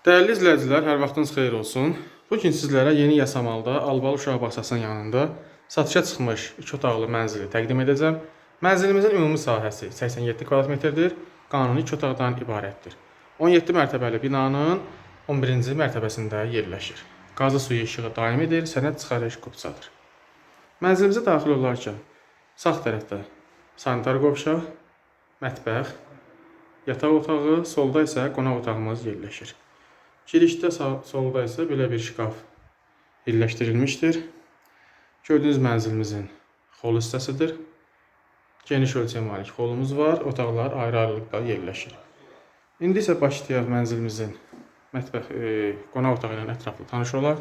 Dəyərli izləyicilər, hər vaxtınız xeyir olsun. Bu gün sizlərə yeni Yasamalda Albalı uşaq bağçasının yanında satışa çıxmış 2 otaqlı mənzili təqdim edəcəm. Mənzilimizin ümumi sahəsi 87 kvadrat metrdir. Qanuni 2 otaqdan ibarətdir. 17 mərtəbəli binanın 11-ci mərtəbəsində yerləşir. Qazı suyu işığı daimidir, sənəd çıxarış kupçadır. Mənzilimizə daxil olarkən sağ tərəfdə sanitar qovşaq, mətbəx, yataq otağı, solda isə qonaq otağımız yerləşir. Girişdə sağ, solda isə belə bir şkaf yerləşdirilmişdir. Gördüyünüz mənzilimizin xol hissəsidir. Geniş ölçəyə malik xolumuz var. Otaqlar ayrı-ayrılıqda yerləşir. İndi isə başlayaq mənzilimizin mətbəx e, qonaq otağı ilə ətraflı tanış olaq.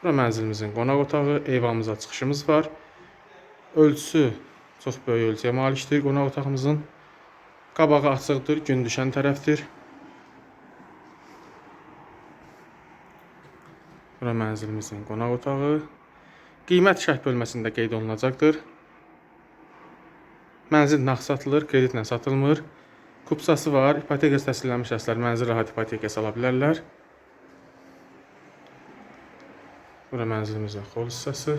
Bura mənzilimizin qonaq otağı, eyvanımıza çıxışımız var. Ölçüsü çox böyük ölçüyə malikdir qonaq otağımızın. Qabağı açıqdır, gün düşən tərəfdir. Bura mənzilimizin qonaq otağı. Qiymət şərh bölməsində qeyd olunacaqdır. Mənzil nağd satılır, kreditlə satılmır. Kupsası var. İpotekası təsdiqlənmiş şəxslər mənzil rahat ipotekaya sala bilərlər. Bura mənzilimizin xol hissəsi.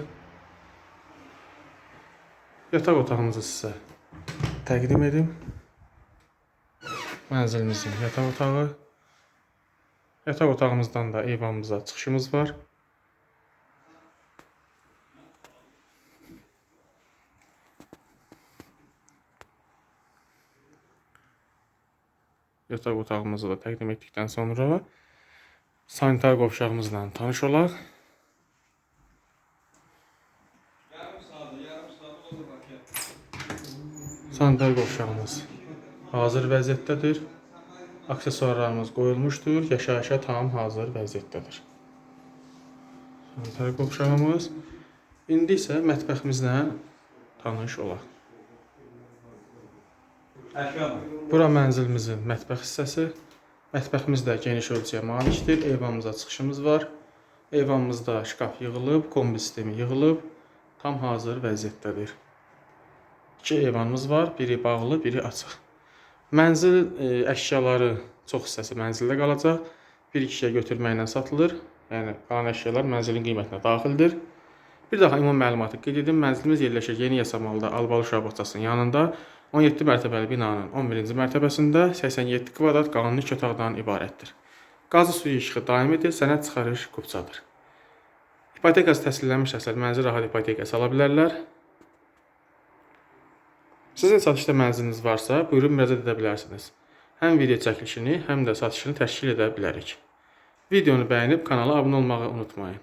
Yataq otağımızı sizə təqdim edim. Mənzilimizin yataq otağı. Yataq otağımızdan da eyvanımıza çıxışımız var. Yataq otağımızı da təqdim etdikdən sonra sanitar qovşağımızla tanış olaq. Sanitar qovşağımız hazır vəziyyətdədir. Aksesuarlarımız qoyulmuşdur. Yaşayışa tam hazır vəziyyətdədir. Sanitar qovşağımız. İndi isə mətbəximizlə tanış olaq. Bura mənzilimizin mətbəx hissəsi. Mətbəximiz də geniş ölçüyə malikdir. Eyvanımıza çıxışımız var. Eyvanımızda şkaf yığılıb, kombi sistemi yığılıb, tam hazır vəziyyətdədir. İki eyvanımız var, biri bağlı, biri açıq. Mənzil e, əşyaları çox hissəsi mənzildə qalacaq. Bir kişiyə götürməklə satılır. Yəni qalan əşyalar mənzilin qiymətinə daxildir. Bir daha ümumi məlumatı qeyd edim. Mənzilimiz yerləşir Yeni Yasamalda Albalı uşaq bağçasının yanında. 17 mərtəbəli binanın 11-ci mərtəbəsində 87 kvadrat qanuni iki otaqdan ibarətdir. Qazı suyu işığı daimidir, sənəd çıxarış kupçadır. İpotekası təsdiqlənmiş şəxslər mənzil rahat ipotekaya sala bilərlər. Sizin satışda mənziliniz varsa, buyurun müraciət edə bilərsiniz. Həm video çəkilişini, həm də satışını təşkil edə bilərik. Videonu bəyənib kanala abunə olmağı unutmayın.